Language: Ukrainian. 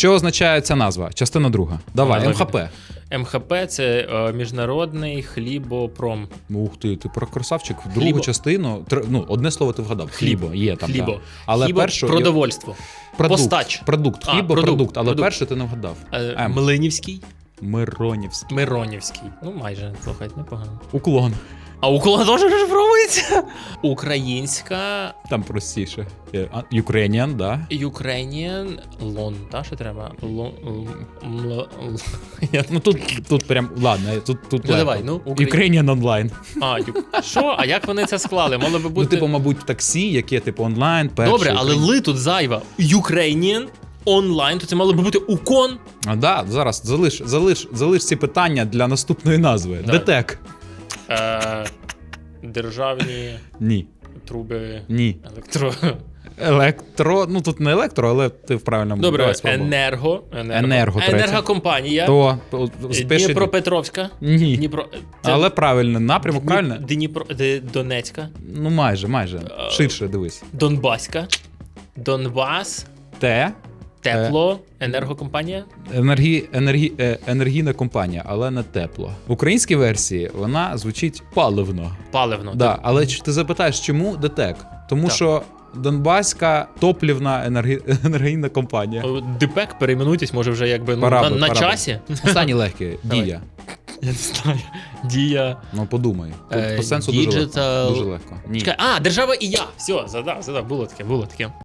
Що означає ця назва? Частина друга. Давай, МХП. МХП це е, міжнародний хлібопром. Ух ти, ти про красавчик. Другу Хлібо. частину, тр- ну, одне слово ти вгадав. Хлібо, є там. Хлібо. Да. Але Хлібо, першу продовольство. продукт, постач. Продукт, А, хлібо, продукт, продукт, але продукт. перше ти не вгадав. Е, М. Млинівський. Миронівський. Миронівський. Ну, майже слухай, непогано. Уклон. А уклон теж розшифровується? Українська Там простіше. Е, Ukrainian, да. Ukrainian лон, та що треба? Лон, Ну тут, тут прям, ладно, тут, тут Ну, давай, ну, Ukrainian online. А, ю- що? А як вони це склали? Мало би Ну, типу, мабуть, таксі, яке типу онлайн, перше. Добре, але ли тут зайва. Ukrainian онлайн, то це мало би бути укон. А, да, зараз залиш, залиш, залиш ці питання для наступної назви. Давай. ДТЕК. Е, державні Ні. труби Ні. електро. Електро, ну тут не електро, але ти в правильному Добре, давай спробуй. енерго. енерго. Третє. Енергокомпанія. То Е, Дніпропетровська. Ні. Дніпро... це Але правильно, напрямок правильно? Дніпро... Донецька. Ну майже, майже. Е, Ширше дивись. Донбаська. Донбас. Те Тепло. Енергокомпанія. енергі, енергі, е, енергійна компанія, але не тепло. В українській версії вона звучить паливно. Паливно. Да, але чи ти запитаєш, чому ДТЕК? Тому Так. що Донбаська топлівна енергі... енергійна компанія. Е, ДПЕК перейменуйтесь, може вже якби ну, Пора на, на часі. Останні легкі дія. Я не знаю. Дія. Ну подумай. По, Е, по сенсу дуже легко. Дуже легко. Ні. Чекай, а, держава і я. Все, задав, задав, було таке, було таке.